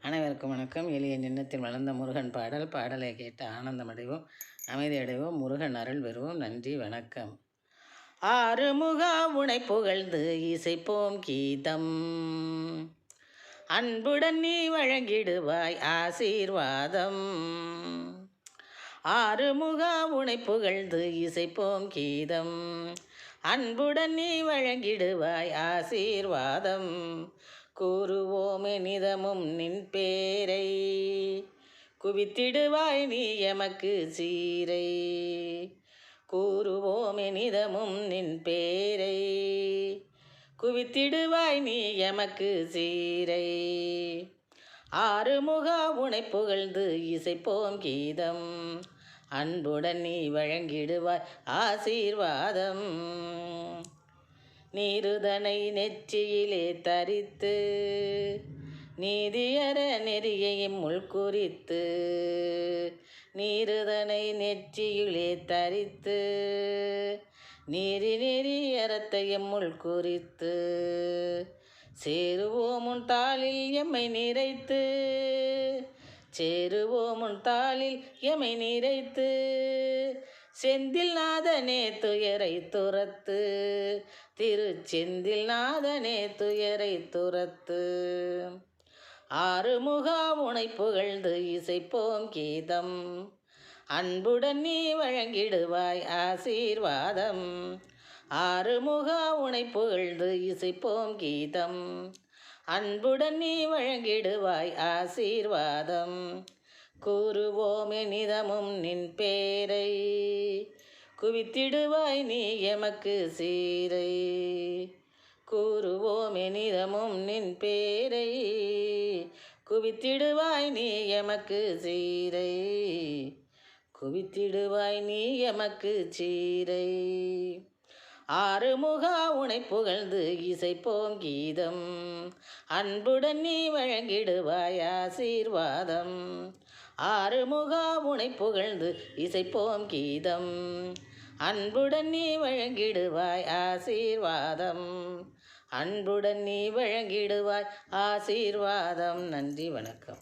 அனைவருக்கும் வணக்கம். எளிய நின்னத்தில் வளர்ந்த முருகன் பாடல் பாடலை கேட்டு ஆனந்தமடைவோம். அமைதி அடைவோம் முருகன் அருள் பெறுவோம். நன்றி வணக்கம். ஆறுமுகா உனை புகழ்ந்து இசைப்போம் கீதம். அன்புடன் நீ வழங்கிடுவாய் ஆசீர்வாதம். ஆறுமுகா உனை புகழ்ந்து இசைப்போம் கீதம். அன்புடன் நீ வழங்கிடுவாய் ஆசீர்வாதம். கூறுவோமே நிதமும் நின் பேரை. குவித்திடுவாய் நீ எமக்கு சீரை. கூறுவோமே நிதமும் நின் பேரை. குவித்திடுவாய் நீ எமக்கு சீரை. ஆறுமுகா உனை புகழ்ந்து இசைப்போம் கீதம். அன்புடன் நீ வழங்கிடுவாய் ஆசீர்வாதம். நீருதனை நெற்றியிலே தரித்து நீதியர நெறியையும் உள்குறித்து நீருதனை நெற்றியிலே தரித்து நீரி நெறியறத்தையும் உள்குறித்து சேருவோமுன் தாளில் எம்மை நிறைத்து சேருவோமுன் தாளில் எமை நிறைத்து செந்தில் நாதனே துயரை துரத்து. திரு செந்தில் நாதனே துயரை துரத்து. ஆறுமுக உனை புகழ்ந்து இசைப்போம் கீதம். அன்புடன் நீ வழங்கிடுவாய் ஆசீர்வாதம். ஆறுமுக உனை புகழ்ந்து இசைப்போம் கீதம். அன்புடன் நீ வழங்கிடுவாய் ஆசீர்வாதம். கூறுவோம் நிதமும் நின் பேரை. குவித்திடுவாய் நீ எமக்கு சீரை. கூறுவோம் நிதமும் நின் பேரை. குவித்திடுவாய் நீ எமக்கு சீரை. குவித்திடுவாய் நீ எமக்கு சீரை. ஆறுமுகா உனை புகழ்ந்து இசைப்போம் கீதம். அன்புடன் நீ வழங்கிடுவாய் ஆசீர்வாதம். ஆறுமுகா உனை புகழ்ந்து இசைப்போம் கீதம். அன்புடன் நீ வழங்கிடுவாய் ஆசீர்வாதம். அன்புடன் நீ வழங்கிடுவாய் ஆசீர்வாதம். நன்றி வணக்கம்.